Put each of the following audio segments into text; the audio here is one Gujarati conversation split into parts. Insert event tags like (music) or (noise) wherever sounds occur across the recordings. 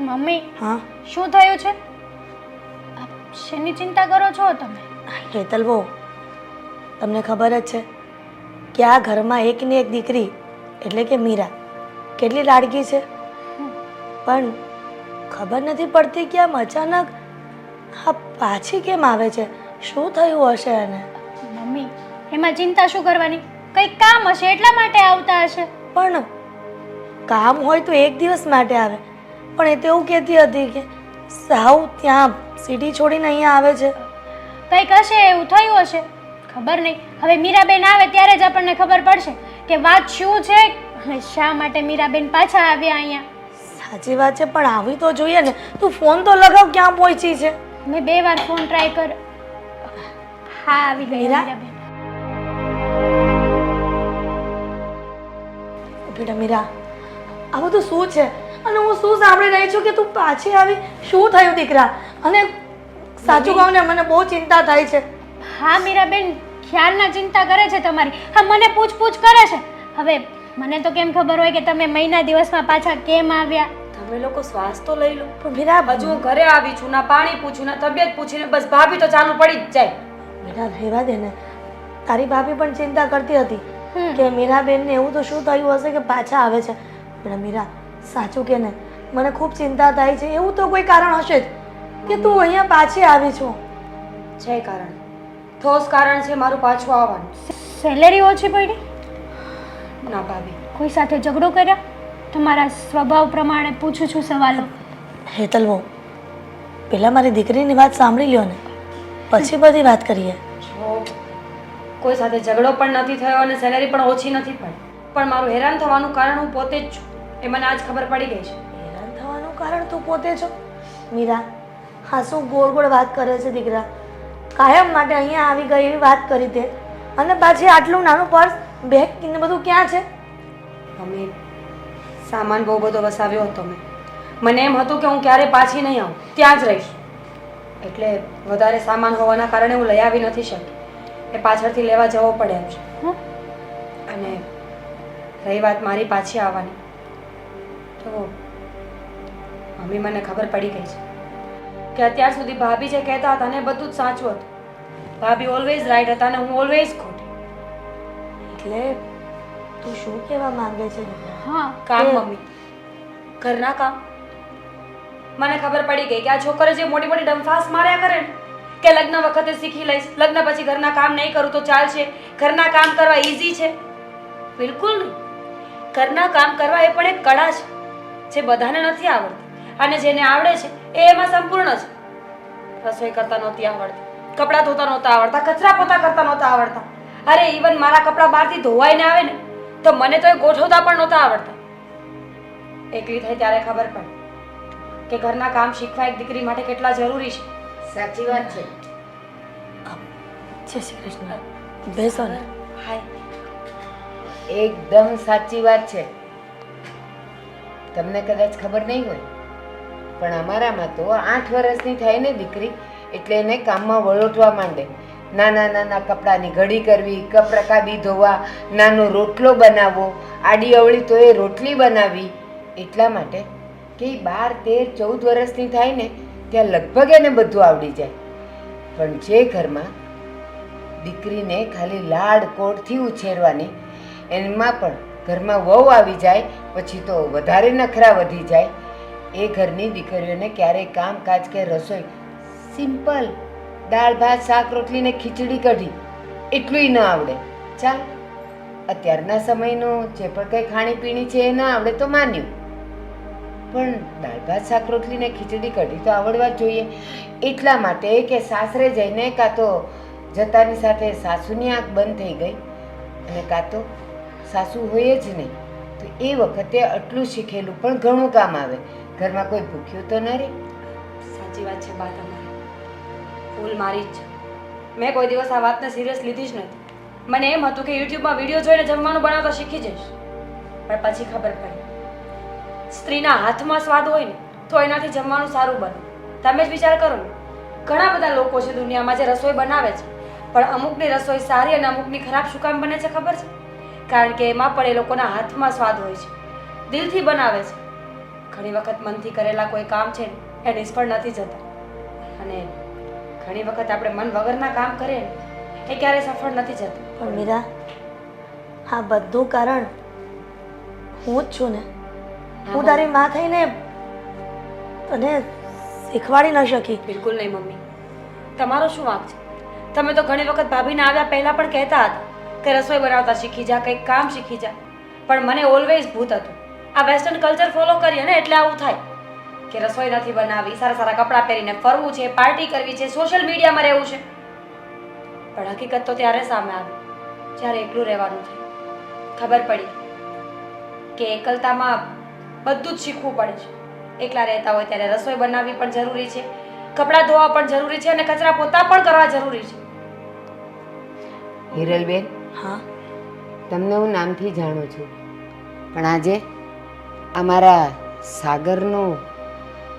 મમ્મી હા? શું થયું છે? શેની ચિંતા કરો છો તમે? હેતલ બહુ તમને ખબર જ છે કે આ ઘરમાં એકની એક દીકરી એટલે કે મીરા કેટલી લાડકી છે? પણ ખબર નથી પડતી કે આમ અચાનક આ પાછી કેમ આવે છે? શું થયું હશે એને? મમ્મી એમાં ચિંતા શું કરવાની? કંઈક કામ હશે એટલા માટે આવતા હશે? પણ કામ હોય તો એક દિવસ માટે આવે. પણ એ તો એવું કહેતી હતી કે સાવ ત્યાં સિટી છોડીને અહીંયા આવે છે. કંઈક હશે એવું થયું હશે. ખબર નહીં. હવે મીરાબેન આવે ત્યારે જ આપણને ખબર પડશે કે વાત શું છે અને શા માટે મીરાબેન પાછા આવ્યા અહીંયા. સાચી વાત છે પણ આવી તો જોઈએ ને. તું ફોન તો લગાવ ક્યાં પહોંચી છે? મેં બે વાર ફોન ટ્રાય કર. હા આવી ગઈ મીરા? મીરાબેન. બેટા મીરા આ બધું શું છે? અને હું શું સાંભળી રહી છું કે તું પાછી આવી? શું થયું દીકરા? અને સાચું કહું ને મને બહુ ચિંતા થાય છે. હા મીરાબેન ખ્યાલના ચિંતા કરે છે તમારી. હા મને પૂછપૂછ કરે છે. હવે મને તો કેમ ખબર હોય કે તમે મહિના દિવસમાં પાછા કેમ આવ્યા? તમે લોકો શ્વાસ તો લઈ લો પણ મીરા હજુ હું ઘરે આવી છું ના પાણી પૂછું ના તબિયત પૂછીને બસ ભાભી તો ચાલુ પડી જ જાય. મીરા રહેવા દે ને. તારી ભાભી પણ ચિંતા કરતી હતી. કે મીરાબેનને એવું તો શું થયું હશે કે પાછા આવે છે. પણ મીરા સાચું કે ને મને ખૂબ ચિંતા થાય છે. એવું તો કોઈ કારણ હશે જ કે તું અહીંયા પાછી આવી છું. છે કારણ? ઠોસ કારણ છે મારું પાછું આવવાનું. સેલેરી ઓછી પડી? ના ભાભી. કોઈ સાથે ઝઘડો કર્યા? તમારા સ્વભાવ પ્રમાણે પૂછું છું સવાલો. હેતલ બહુ. પહેલાં મારી દીકરીની વાત સાંભળી લ્યો ને. પછી બધી વાત કરીએ. જો કોઈ સાથે ઝઘડો પણ નથી થયો અને સેલેરી પણ ઓછી નથી પડી. પણ મારું હેરાન થવાનું કારણ હું પોતે જ છું. એ મને આજ ખબર પડી ગઈ છે. હેરાન થવાનું કારણ તું પોતે છો? મીરા હા શું ગોળ ગોળ વાત કરે છે દીકરા? કાયમ માટે અહીંયા આવી ગઈ એવી વાત કરી તે. અને પાછી આટલું નાનું પર્સ બેગ ને બધું ક્યાં છે? મમ્મી સામાન બહુ બધો વસાવ્યો હતો મેં. મને એમ હતું કે હું ક્યારે પાછી નહીં આવું ત્યાં જ રહીશ. એટલે વધારે સામાન હોવાના કારણે હું લઈ આવી નથી શકી એ પાછળથી લેવા જવો પડે એમ છે? અને રહી વાત મારી પાછી આવવાની. મમ્મી મને ખબર પડી ગઈ છે. કે અત્યાર સુધી ભાભી જે કહેતા હતા ને બધું જ સાચું હતું. ભાભી ઓલવેઝ રાઈટ હતા અને હું ઓલવેઝ ખોટી. એટલે તું શું કહેવા માંગે છે? હા. કામ મમ્મી. ઘરના કામ. મને ખબર પડી ગઈ કે આ છોકરો જે મોટી મોટી ડમફાસ માર્યા કરે ને કે લગ્ન વખતે શીખી લઈશ લગ્ન પછી ઘરના કામ નહીં કરું તો ચાલશે. ઘરના કામ કરવા ઈઝી છે. બિલકુલ નહીં. ઘરના કામ કરવા એ પણ એક કળા છે જે બધાને નથી આવડતી. અને જેને આવડે છે એ એમાં સંપૂર્ણ છે. રસોઈ કરતા નહોતી આવડતી કપડાં ધોતા નહોતા આવડતા કચરા પોતા કરતા નહોતા આવડતા. અરે ઇવન મારા કપડાં બહારથી ધોવાઈને આવે ને તો મને તો એ ગોઠવતા પણ નહોતા આવડતા. એકલી થઈ ત્યારે ખબર પડી કે ઘરના કામ શીખવા એક દીકરી માટે કેટલા જરૂરી છે. સાચી વાત છે. જય શ્રી કૃષ્ણ. બેસો ને. હાય. એકદમ સાચી વાત છે. તમને કદાચ ખબર નહીં હોય પણ અમારામાં તો આઠ વર્ષની થાય ને દીકરી, એટલે એને કામમાં વળોટવા માંડે. નાના નાના કપડાની ઘડી કરવી, કપડાં કાબી ધોવા, નાનો રોટલો બનાવવો, આડી અવળી તો એ રોટલી બનાવી. એટલા માટે કે બાર, તેર, ચૌદ વર્ષની થાય ને, ત્યાં લગભગ એને બધું આવડી જાય. પણ જે ઘરમાં દીકરીને ખાલી લાડ કોડથી ઉછેરવાની, એમાં પણ ઘરમાં વહુ આવી જાય, પછી તો વધારે નખરા વધી જાય એ ઘરની દીકરીઓને ક્યારેય કામકાજ કે રસોઈ, સિમ્પલ દાળ, ભાત, શાક રોટલી ને ખીચડી કઢી એટલુંય ન આવડે. ચાલ, અત્યારના સમયનું જે પણ કંઈ ખાણીપીણી છે એ ન આવડે તો માન્યું. પણ દાળ, ભાત, શાક રોટલી ને ખીચડી, કઢી તો આવડવા જોઈએ. એટલા માટે કે સાસરે જઈને કાં તો જતાની સાથે સાસુની આંખ બંધ થઈ ગઈ અને કાં તો સાસુ હોય જ નહીં, તો એ વખતે આટલું શીખેલું પણ ઘણું કામ આવે. ઘરમાં કોઈ ભૂખ્યું તો ન રહે સાચી વાત છે બા તમારી. ભૂલ મારી જ છે. મેં કોઈ દિવસ આ વાતને સિરિયસ લીધી જ નથી. મને એમ હતું કે યુટ્યુબમાં વીડિયો જોઈને જમવાનું બનાવતા શીખી જઈશ. પણ પછી ખબર પડી. સ્ત્રીના હાથમાં સ્વાદ હોય ને, તો એનાથી જમવાનું સારું બને. તમે જ વિચાર કરો ને. ઘણા બધા લોકો છે દુનિયામાં જે રસોઈ બનાવે છે. પણ અમુકની રસોઈ સારી અને અમુકની ખરાબ શું કામ બને છે ખબર છે? કારણ કે એમાં પણ એ લોકોના હાથમાં સ્વાદ હોય છે. દિલથી બનાવે છે. ઘણી વખત મનથી કરેલા કોઈ કામ છે એ નિષ્ફળ નથી જતા. અને ઘણી વખત આપણે મન વગરના કામ કરીએ ને એ ક્યારેય સફળ નથી જતું. પણ મીરા આ બધું કારણ હું જ છું ને. હું તારી માં થઈને તને શીખવાડી ન શકી. બિલકુલ નહીં મમ્મી. તમારો શું વાંક છે? તમે તો ઘણી વખત ભાભીને આવ્યા પહેલાં પણ કહેતા હતા કે રસોઈ બનાવતા શીખી જા કંઈક કામ શીખી જા. પણ મને ઓલવેઝ ભૂત હતું. આ વેસ્ટર્ન કલ્ચર ફોલો કરીએ ને એટલે આવું થાય કે રસોઈ નથી બનાવવી સારા સારા કપડાં પહેરીને ફરવું છે પાર્ટી કરવી છે સોશિયલ મીડિયામાં રહેવું છે. પણ હકીકત તો ત્યારે સામે આવી જ્યારે એકલું રહેવાનું છે ખબર પડી કે એકલતામાં બધું જ શીખવું પડે છે. એકલા રહેતા હોય ત્યારે રસોઈ બનાવવી પણ જરૂરી છે કપડાં ધોવા પણ જરૂરી છે અને કચરા પોતા પણ કરવા જરૂરી છે. હિરલબેન હા? તમને હું નામથી જાણું છું. પણ આજે અમારા સાગરનું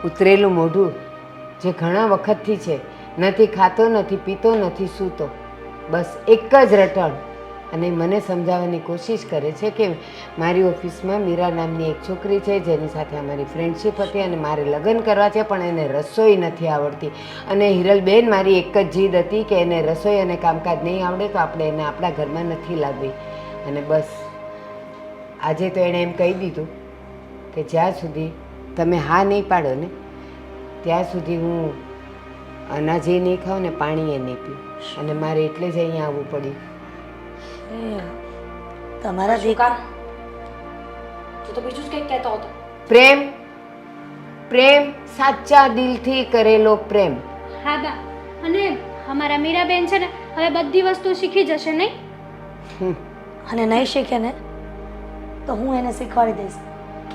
ઉતરેલું મોઢું જે ઘણા વખતથી છે, નથી ખાતો, નથી પીતો, નથી સૂતો, બસ એક જ રટણ. અને મને સમજાવવાની કોશિશ કરે છે કે મારી ઓફિસમાં મીરા નામની એક છોકરી છે, જેની સાથે અમારી ફ્રેન્ડશિપ હતી અને મારે લગ્ન કરવા છે, પણ એને રસોઈ નથી આવડતી. અને હિરલબેન મારી એક જ જીદ હતી કે એને રસોઈ અને કામકાજ નહીં આવડે તો આપણે એને આપણા ઘરમાં નથી લાવવી. અને બસ, આજે તો એણે એમ કહી દીધું. કે જ્યાં સુધી તમે હા નહીં પાડો ને ત્યાં સુધી હું અનાજે નહીં ખાઉં ને પાણીએ નહીં પીઉં. અને મારે એટલે જ અહીંયા આવવું પડ્યું. એ તમારા દીકરા દીક તું તો બીજું જ કંઈક કહેતો હતો. પ્રેમ પ્રેમ સાચા દિલથી કરેલો પ્રેમ. હા બા અને અમારા મીરાબેન છે ને હવે બધી વસ્તુ શીખી જશે નહીં. અને નહીં શીખે ને તો હું એને શીખવાડી દઈશ.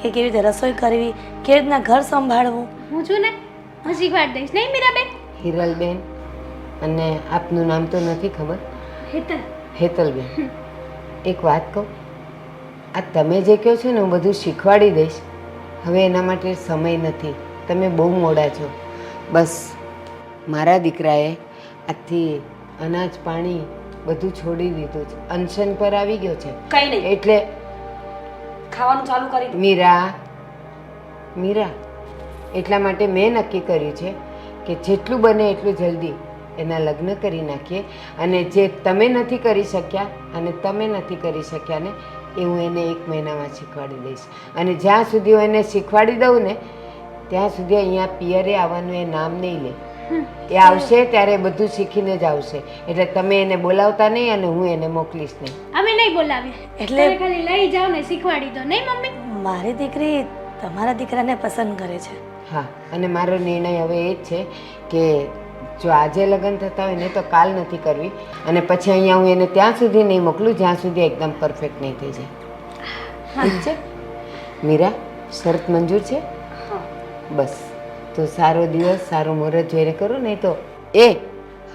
કે કેવી રીતે રસોઈ કરવી કેવી રીતના ઘર સંભાળવું? હું છું ને હું શીખવાડી દઈશ નહીં મીરાબેન? હિરલબેન અને આપનું નામ તો નથી ખબર? હેતલ. હેતલબેન. એક વાત કહું આ તમે જે કહો છો ને હું બધું શીખવાડી દઈશ. હવે એના માટે સમય નથી. તમે બહુ મોડા છો. બસ મારા દીકરાએ આજથી અનાજ પાણી બધું છોડી દીધું છે. અનશન પર આવી ગયો છે. કંઈ નહીં. એટલે ખાવાનું ચાલુ કરી. મીરા મીરા, એટલા માટે મેં નક્કી કર્યું છે કે જેટલું બને એટલું જલ્દી એના લગ્ન કરી નાખીએ અને જે તમે નથી કરી શક્યા અને તમે નથી કરી શક્યા ને, એ હું એને એક મહિનામાં શીખવાડી દઈશ અને જ્યાં સુધી હું એને શીખવાડી દઉં ને, ત્યાં સુધી અહીંયા પિયરે આવવાનું એ નામ નહીં લે એ આવશે ત્યારે બધું શીખીને જ આવશે. એટલે તમે એને બોલાવતા નહીં અને હું એને મોકલીશ નહીં. અમે નહીં બોલાવીએ. એટલે- ખાલી લઈ જાઓ ને શીખવાડી દો. નહીં મમ્મી? મારી દીકરી તમારા દીકરાને પસંદ કરે છે. હા અને મારો નિર્ણય હવે એ જ છે કે જો આજે લગ્ન થતા હોય ને તો કાલ નથી કરવી. અને પછી અહીંયા હું એને ત્યાં સુધી નહીં મોકલું જ્યાં સુધી એકદમ પરફેક્ટ નહીં થઈ જાય. ઠીક છે? મીરા શરત મંજૂર છે? બસ. તો સારો દિવસ સારો મુહૂર્ત જોઈને કરું નહીં તો એ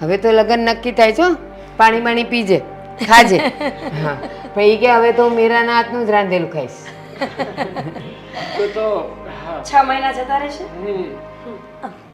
હવે તો લગ્ન નક્કી થાય છો પાણી પાણી પીજે ખાજે. (laughs) હા. પણ એ કે હવે તો મીરાના હાથનું જ રાંધેલું ખાઈશ. તો તો છ મહિના જતા રહેશે?